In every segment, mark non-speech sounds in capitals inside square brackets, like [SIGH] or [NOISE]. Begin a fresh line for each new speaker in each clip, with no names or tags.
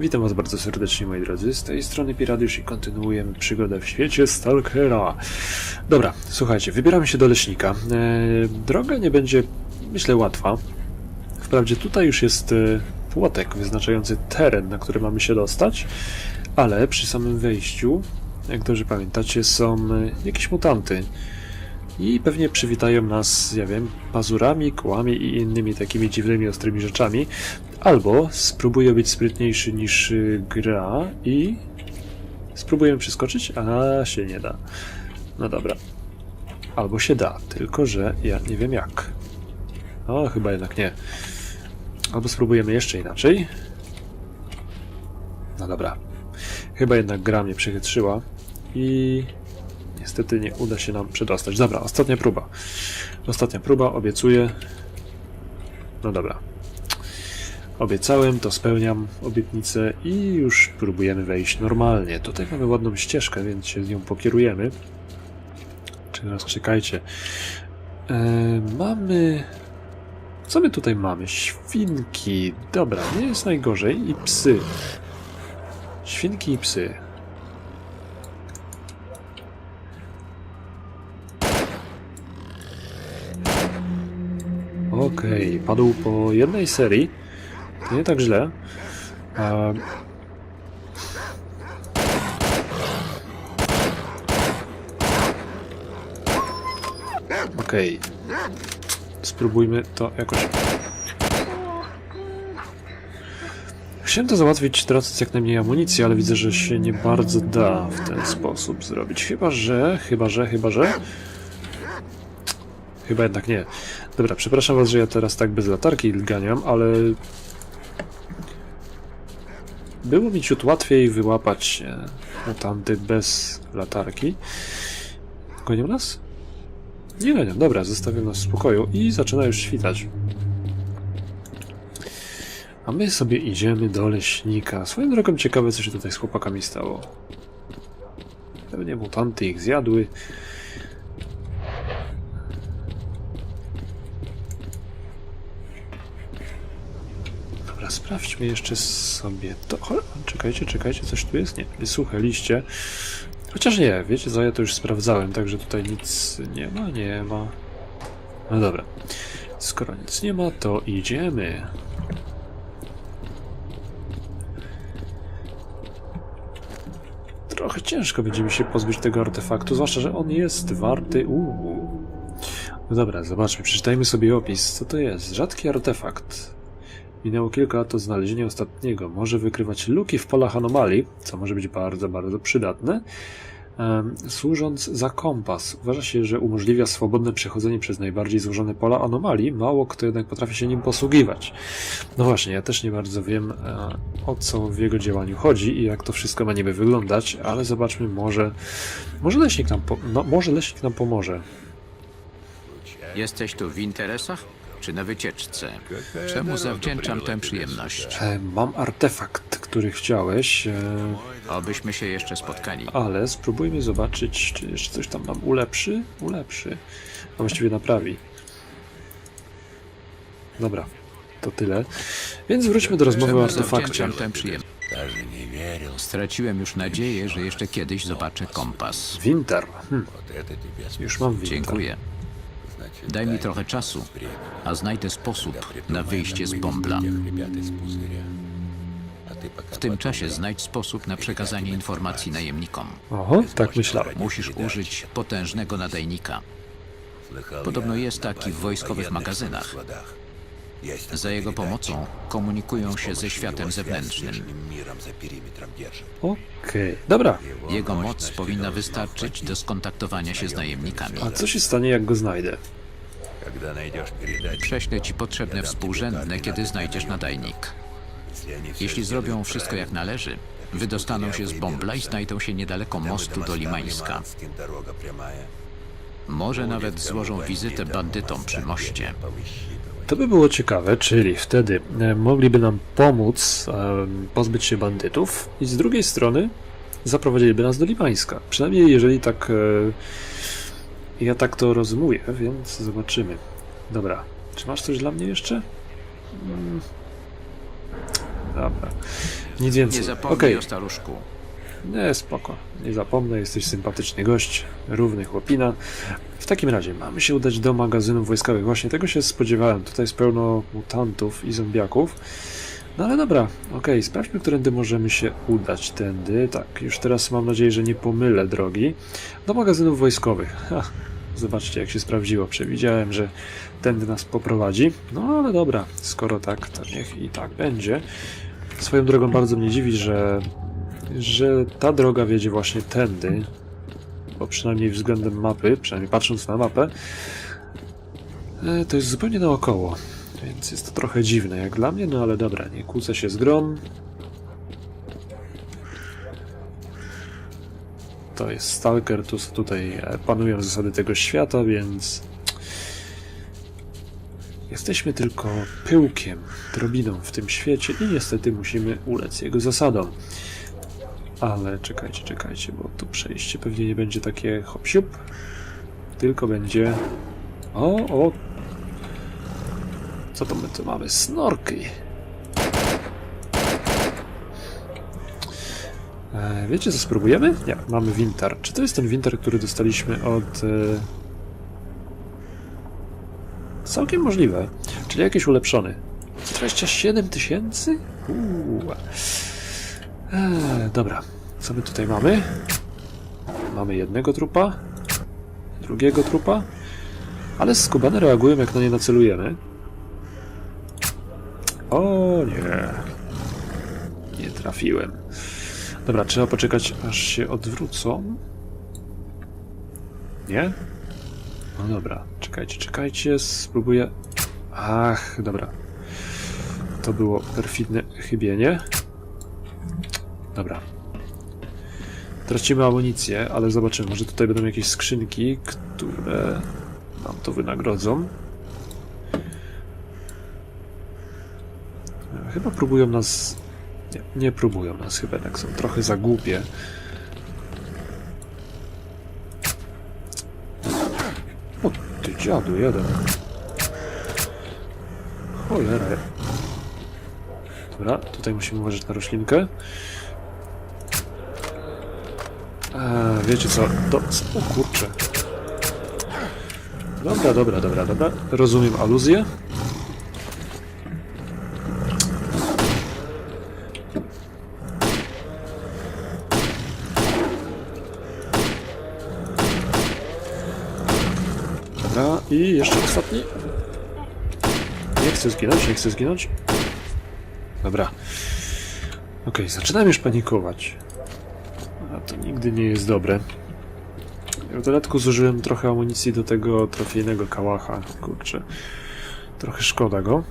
Witam Was bardzo serdecznie, moi drodzy. Z tej strony Piradiusz i kontynuujemy przygodę w świecie Stalkera. Dobra, słuchajcie, wybieramy się do leśnika. E, droga nie będzie, myślę, łatwa. Wprawdzie tutaj już jest e, płotek wyznaczający teren, na który mamy się dostać, ale przy samym wejściu, jak dobrze pamiętacie, są e, jakieś mutanty. I pewnie przywitają nas, ja wiem, pazurami, kołami i innymi takimi dziwnymi, ostrymi rzeczami. Albo spróbuję być sprytniejszy niż y, gra i spróbuję przeskoczyć, a się nie da. No dobra. Albo się da, tylko że ja nie wiem jak. O, chyba jednak nie. Albo spróbujemy jeszcze inaczej. No dobra. Chyba jednak gra mnie przechytrzyła i niestety nie uda się nam przedostać. Dobra, ostatnia próba. Ostatnia próba, obiecuję. No dobra. Obiecałem, to spełniam obietnicę i już próbujemy wejść normalnie. Tutaj mamy ładną ścieżkę, więc się z nią pokierujemy. Teraz czekajcie. E, mamy... Co my tutaj mamy? Świnki. Dobra, nie jest najgorzej. I psy. Świnki i psy. Okej, padł po jednej serii. To nie tak źle. A... Okej. Spróbujmy to jakoś. Chciałem to załatwić tracąc jak najmniej amunicji, ale widzę, że się nie bardzo da w ten sposób zrobić. Chyba, że, chyba, że, chyba, że. Chyba jednak nie. Dobra, przepraszam was, że ja teraz tak bez latarki ganiam, ale było mi ciut łatwiej wyłapać e, mutanty bez latarki. Gonią nas? Nie gonią, dobra, zostawiam nas w spokoju i zaczyna już świtać. A my sobie idziemy do leśnika. Swoją drogą ciekawe, co się tutaj z chłopakami stało. Pewnie mutanty ich zjadły. Sprawdźmy jeszcze sobie to. Czekajcie, czekajcie, coś tu jest? Nie, suche liście. Chociaż nie, wiecie co, ja to już sprawdzałem, także tutaj nic nie ma, nie ma. No dobra. Skoro nic nie ma, to idziemy. Trochę ciężko będzie mi się pozbyć tego artefaktu, zwłaszcza, że on jest warty. Uuu. No dobra, zobaczmy, przeczytajmy sobie opis. Co to jest? Rzadki artefakt. Minęło kilka lat od znalezienia ostatniego. Może wykrywać luki w polach anomalii, co może być bardzo, bardzo przydatne. Służąc za kompas, uważa się, że umożliwia swobodne przechodzenie przez najbardziej złożone pola anomalii. Mało kto jednak potrafi się nim posługiwać. No właśnie, ja też nie bardzo wiem e, o co w jego działaniu chodzi i jak to wszystko ma niby wyglądać, ale zobaczmy, może, może leśnik nam, po, no, może leśnik nam pomoże.
Jesteś tu w interesach czy na wycieczce? Czemu zawdzięczam tę przyjemność?
E, mam artefakt, który chciałeś, e,
Obyśmy się jeszcze spotkali.
ale spróbujmy zobaczyć, czy jeszcze coś tam nam ulepszy. Ulepszy. A właściwie naprawi. Dobra, to tyle. Więc wróćmy do rozmowy o
Czemu
artefakcie.
zawdzięczam tę przyjemność? Straciłem już nadzieję, że jeszcze kiedyś zobaczę kompas.
Winter. Hm. Już mam winter.
Dziękuję. Daj mi trochę czasu, a znajdę sposób na wyjście z bąbla. W tym czasie znajdź sposób na przekazanie informacji najemnikom.
Oho, tak myślałem.
Musisz użyć potężnego nadajnika. Podobno jest taki w wojskowych magazynach. Za jego pomocą komunikują się ze światem zewnętrznym.
Okej, dobra.
Jego moc powinna wystarczyć do skontaktowania się z najemnikami.
A co się stanie, jak go znajdę?
Prześlę ci potrzebne współrzędne, kiedy znajdziesz nadajnik. Jeśli zrobią wszystko jak należy, wydostaną się z bąbla i znajdą się niedaleko mostu do Limańska. Może nawet złożą wizytę bandytom przy moście.
To by było ciekawe, czyli wtedy e, mogliby nam pomóc e, pozbyć się bandytów i z drugiej strony zaprowadziliby nas do Limańska. Przynajmniej jeżeli tak e, ja tak to rozumuję, więc zobaczymy. Dobra, czy masz coś dla mnie jeszcze? Mm. Dobra. Nic więcej.
Nie zapomnij
Okej.
o staruszku.
Nie, spoko. Nie zapomnę, jesteś sympatyczny gość, równy chłopina. W takim razie mamy się udać do magazynów wojskowych. Właśnie tego się spodziewałem. Tutaj jest pełno mutantów i zombiaków. No ale dobra, okej, sprawdźmy, którędy możemy się udać. Tędy, tak, już teraz mam nadzieję, że nie pomylę drogi. Do magazynów wojskowych. Ha, zobaczcie, jak się sprawdziło. Przewidziałem, że tędy nas poprowadzi. No ale dobra, skoro tak, to niech i tak będzie. Swoją drogą bardzo mnie dziwi, że że ta droga wiedzie właśnie tędy, bo przynajmniej względem mapy, przynajmniej patrząc na mapę, e, to jest zupełnie naokoło, więc jest to trochę dziwne jak dla mnie, no ale dobra, nie kłócę się z grom. To jest Stalker, tu tutaj e, panują zasady tego świata, więc jesteśmy tylko pyłkiem, drobiną w tym świecie i niestety musimy ulec jego zasadom. Ale czekajcie, czekajcie, bo tu przejście pewnie nie będzie takie hop tylko będzie... O, o! Co to my tu mamy? Snorki! E, wiecie co spróbujemy? Nie, mamy winter. Czy to jest ten winter, który dostaliśmy od... E... Całkiem możliwe. Czyli jakiś ulepszony. 27 tysięcy? Eee, dobra, co my tutaj mamy? Mamy jednego trupa, drugiego trupa, ale skubane reagują jak na nie nacelujemy. O nie, nie trafiłem. Dobra, trzeba poczekać aż się odwrócą. Nie? No dobra, czekajcie, czekajcie, spróbuję... Ach, dobra. To było perfidne chybienie. Dobra. Tracimy amunicję, ale zobaczymy. Może tutaj będą jakieś skrzynki, które nam to wynagrodzą. Chyba próbują nas... Nie, nie próbują nas chyba, jednak są trochę za głupie. O, ty dziadu, jeden. Cholera. Dobra, tutaj musimy uważać na roślinkę. Eee, wiecie co? To, o kurczę. Dobra, dobra, dobra, dobra. Rozumiem aluzję. Dobra, i jeszcze ostatni. Nie chcę zginąć, nie chcę zginąć. Dobra. Okej, zaczynam już panikować. A to nigdy nie jest dobre. W dodatku zużyłem trochę amunicji do tego trofejnego kałacha. Kurczę. Trochę szkoda go.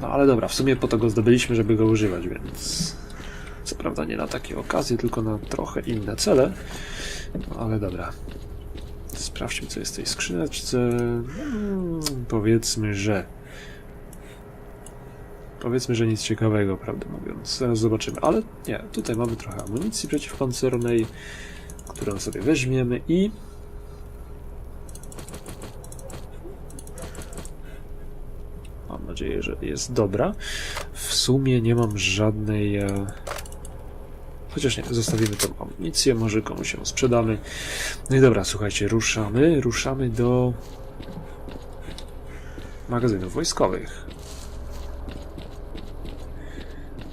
No ale dobra, w sumie po to go zdobyliśmy, żeby go używać, więc... Co prawda nie na takie okazje, tylko na trochę inne cele. No ale dobra. Sprawdźmy, co jest w tej skrzyneczce. Hmm, powiedzmy, że... Powiedzmy, że nic ciekawego, prawdę mówiąc. Zaraz zobaczymy. Ale nie, tutaj mamy trochę amunicji przeciwpancernej, którą sobie weźmiemy i... Mam nadzieję, że jest dobra. W sumie nie mam żadnej... Chociaż nie, zostawimy tą amunicję, może komuś ją sprzedamy. No i dobra, słuchajcie, ruszamy, ruszamy do magazynów wojskowych.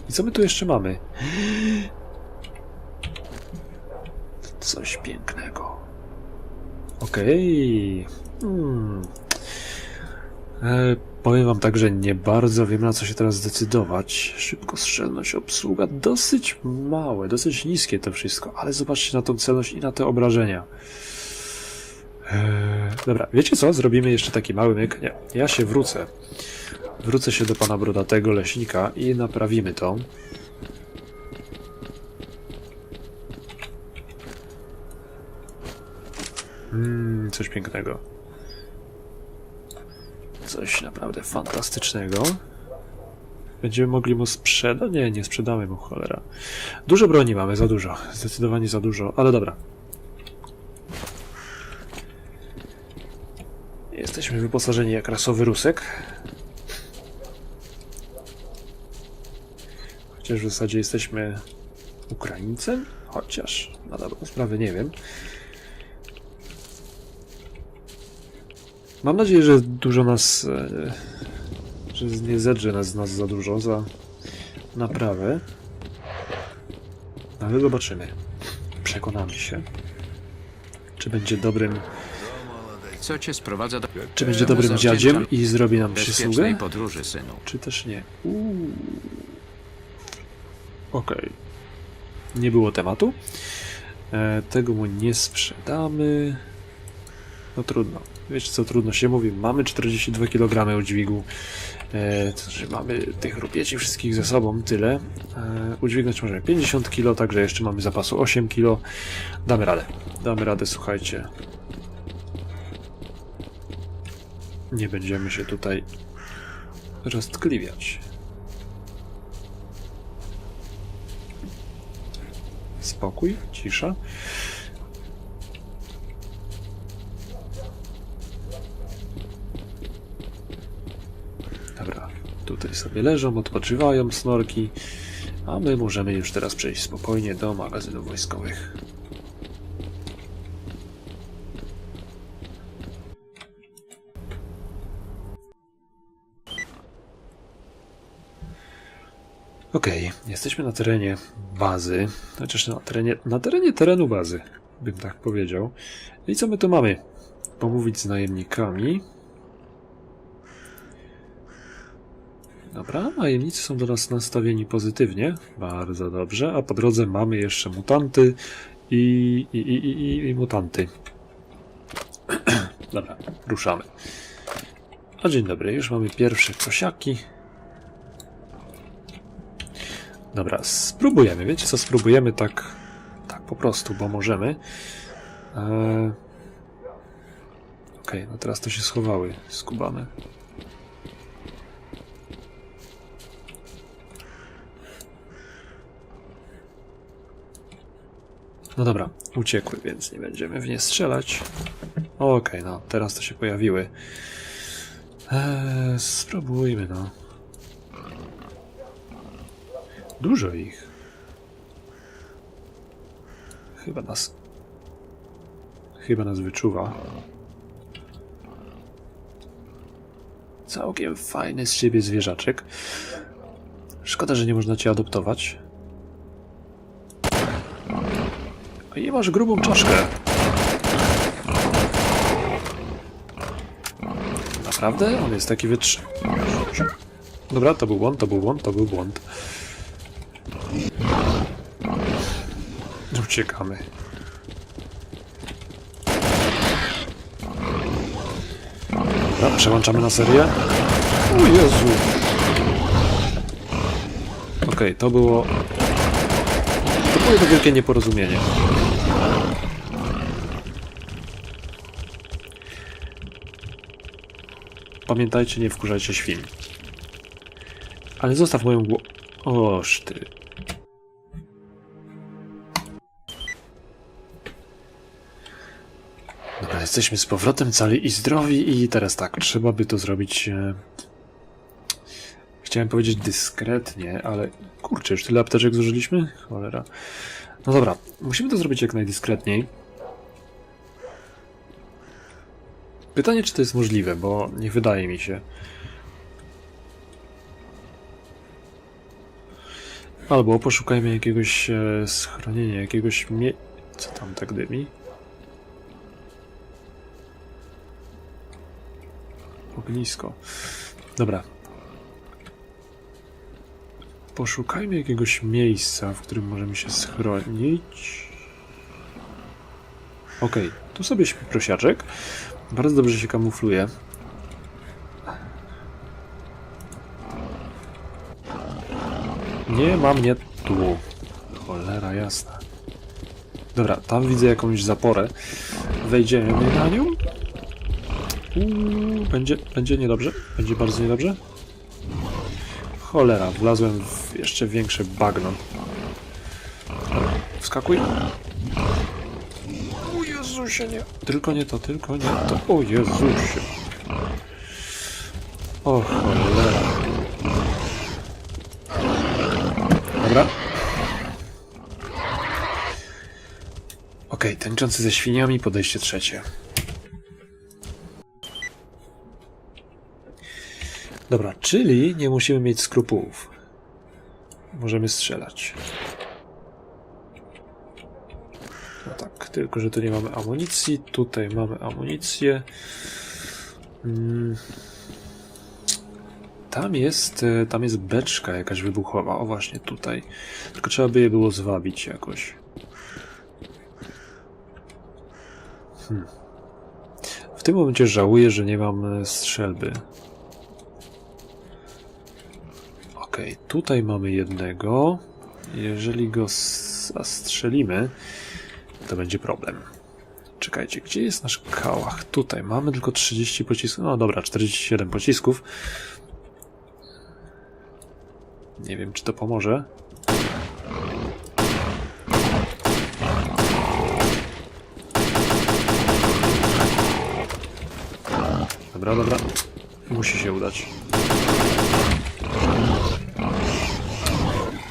I co my tu jeszcze mamy? Coś pięknego. Okej. Hmm. E, powiem wam tak, że nie bardzo wiem na co się teraz zdecydować. Szybkostrzelność, obsługa dosyć małe, dosyć niskie to wszystko, ale zobaczcie na tą celność i na te obrażenia. E, dobra, wiecie co? Zrobimy jeszcze taki mały myk. Nie, ja się wrócę. Wrócę się do pana brodatego leśnika i naprawimy to. Mm, coś pięknego. Coś naprawdę fantastycznego. Będziemy mogli mu sprzedać? Nie, nie sprzedamy mu, cholera. Dużo broni mamy, za dużo. Zdecydowanie za dużo, ale dobra. Jesteśmy wyposażeni jak rasowy rusek. Chociaż w zasadzie jesteśmy Ukraińcem? Chociaż na dobrą sprawę nie wiem. Mam nadzieję, że dużo nas. E, że nie zedrze nas, nas za dużo za naprawę. Ale zobaczymy. Przekonamy się. Czy będzie dobrym.
Co cię sprowadza do
Czy będzie dobrym dziadziem i zrobi nam przysługę?
podróży, synu?
Czy też nie? Uuu. Okej. Nie było tematu. E, tego mu nie sprzedamy. No trudno. Wiecie co trudno się mówi. Mamy 42 kg udźwigu. E, to znaczy mamy tych rupieci wszystkich ze sobą tyle. E, udźwignąć możemy 50 kg, także jeszcze mamy zapasu 8 kg. Damy radę. Damy radę, słuchajcie. Nie będziemy się tutaj roztkliwiać. Spokój, cisza. Dobra, tutaj sobie leżą, odpoczywają snorki, a my możemy już teraz przejść spokojnie do magazynów wojskowych. Okej, jesteśmy na terenie bazy, chociaż na terenie, na terenie terenu bazy, bym tak powiedział. I co my tu mamy? Pomówić z najemnikami. Dobra, najemnicy są do nas nastawieni pozytywnie, bardzo dobrze, a po drodze mamy jeszcze mutanty i, i, i, i, i mutanty. [CLEARS THROAT] Dobra, ruszamy. A dzień dobry, już mamy pierwsze kosiaki. Dobra, spróbujemy. Wiecie co? Spróbujemy tak, tak po prostu, bo możemy. Eee... Okej, no teraz to się schowały skubane. No dobra, uciekły, więc nie będziemy w nie strzelać. Okej, no teraz to się pojawiły. Eee, spróbujmy, no. Dużo ich. Chyba nas. Chyba nas wyczuwa. Całkiem fajny z siebie zwierzaczek. Szkoda, że nie można cię adoptować. A i masz grubą czaszkę. Naprawdę? On jest taki wytrzy... Dobra, to był błąd, to był błąd, to był błąd. Uciekamy. Dobra, przełączamy na serię. O Jezu! Okej, to było... To było to wielkie nieporozumienie. Pamiętajcie, nie wkurzajcie świn. Ale zostaw moją głowę. Oż ty. Dobra, jesteśmy z powrotem cali i zdrowi i teraz tak, trzeba by to zrobić... E... Chciałem powiedzieć dyskretnie, ale kurczę, już tyle apteczek zużyliśmy? Cholera. No dobra, musimy to zrobić jak najdyskretniej. Pytanie, czy to jest możliwe, bo nie wydaje mi się. Albo poszukajmy jakiegoś e, schronienia, jakiegoś mie... Co tam tak dymi? Ognisko. Dobra. Poszukajmy jakiegoś miejsca, w którym możemy się schronić. Okej, tu sobie śpi prosiaczek. Bardzo dobrze się kamufluje. Nie ma mnie tu. Cholera jasna. Dobra, tam widzę jakąś zaporę. Wejdziemy na nią. Uuu, będzie, będzie niedobrze. Będzie bardzo niedobrze. Cholera, wlazłem w jeszcze większe bagno. Wskakuj. Nie. Tylko nie to, tylko nie to. O Jezusie. O cholera. Dobra. Okej, tańczący ze świniami, podejście trzecie. Dobra, czyli nie musimy mieć skrupułów. Możemy strzelać. No tak, tylko że tu nie mamy amunicji. Tutaj mamy amunicję. Mm. Tam jest, e, tam jest beczka jakaś wybuchowa. O właśnie tutaj. Tylko trzeba by je było zwabić jakoś. Hmm. W tym momencie żałuję, że nie mam e, strzelby. Okej, tutaj mamy jednego. Jeżeli go zastrzelimy, to będzie problem. Czekajcie, gdzie jest nasz kałach? Tutaj mamy tylko 30 pocisków. No dobra, 47 pocisków. Nie wiem, czy to pomoże. Dobra, dobra. Musi się udać.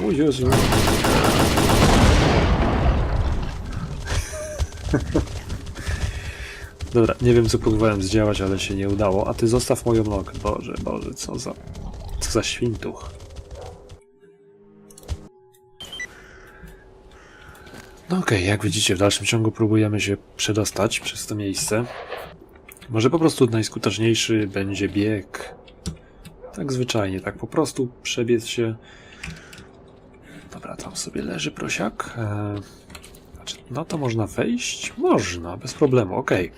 O Jezu. [LAUGHS] Dobra, nie wiem co próbowałem zdziałać, ale się nie udało. A ty zostaw moją nogę. Boże, Boże, co za... Co za świntuch. No okej, jak widzicie, w dalszym ciągu próbujemy się przedostać przez to miejsce. Może po prostu najskuteczniejszy będzie bieg. Tak zwyczajnie, tak po prostu przebiec się. Dobra, tam sobie leży prosiak. Znaczy, no to można wejść? Można, bez problemu, okej.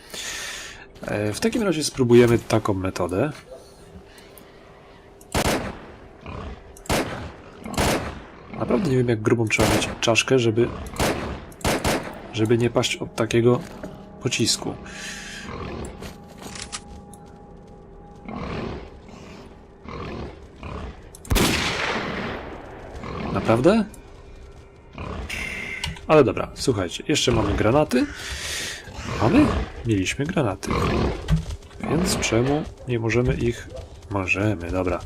Eee, W takim razie spróbujemy taką metodę. Naprawdę nie wiem, jak grubą trzeba mieć czaszkę, żeby żeby nie paść od takiego pocisku. Naprawdę? Ale dobra, słuchajcie, jeszcze mamy granaty. Mamy? Mieliśmy granaty. Więc czemu nie możemy ich... Możemy, dobra.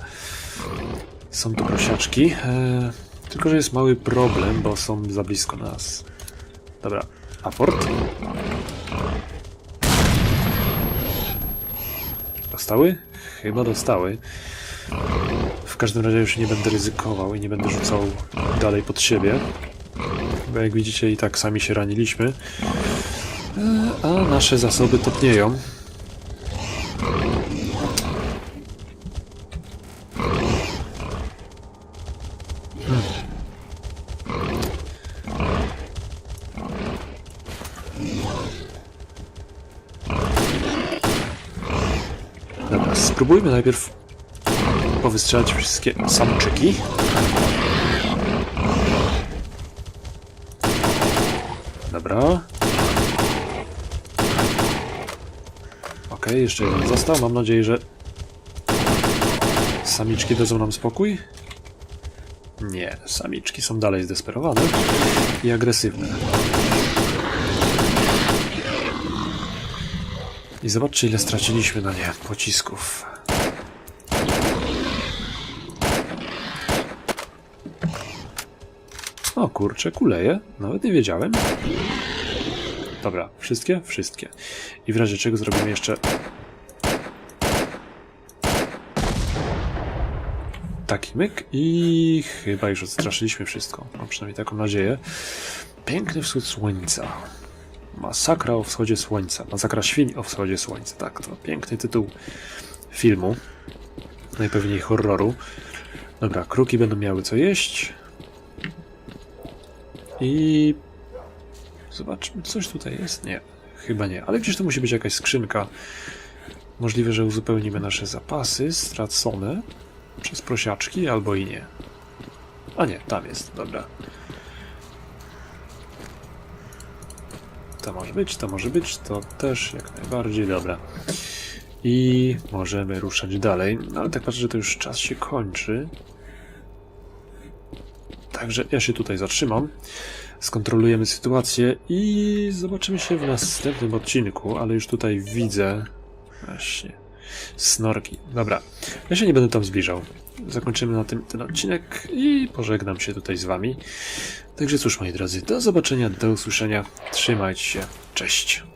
Są tu prosiaczki. E, tylko, że jest mały problem, bo są za blisko nas. Dobra, aport. Dostały? Chyba dostały. W każdym razie już nie będę ryzykował i nie będę rzucał dalej pod siebie. Bo jak widzicie i tak sami się raniliśmy. E, A nasze zasoby topnieją. Spróbujmy najpierw powystrzelać wszystkie samczyki. Dobra. Okej, jeszcze jeden został. Mam nadzieję, że samiczki dadzą nam spokój. Nie, samiczki są dalej zdesperowane i agresywne. I zobaczcie, ile straciliśmy na nie pocisków. O kurczę, kuleje. Nawet nie wiedziałem. Dobra, wszystkie? Wszystkie. I w razie czego zrobimy jeszcze... Taki myk i chyba już odstraszyliśmy wszystko. Mam przynajmniej taką nadzieję. Piękny wschód słońca. Masakra o wschodzie słońca. Masakra świń o wschodzie słońca. Tak, to piękny tytuł filmu. Najpewniej horroru. Dobra, kruki będą miały co jeść. I zobaczmy, coś tutaj jest? Nie, chyba nie, ale gdzieś tu musi być jakaś skrzynka. Możliwe, że uzupełnimy nasze zapasy stracone przez prosiaczki, albo i nie. A nie, tam jest, dobra. To może być, to może być, to też jak najbardziej, dobra. I możemy ruszać dalej, no ale tak patrzę, że to już czas się kończy. Także ja się tutaj zatrzymam. Skontrolujemy sytuację i zobaczymy się w następnym odcinku, ale już tutaj widzę. Właśnie. Snorki. Dobra, ja się nie będę tam zbliżał. Zakończymy na tym ten odcinek i pożegnam się tutaj z wami. Także cóż, moi drodzy, do zobaczenia, do usłyszenia. Trzymajcie się. Cześć.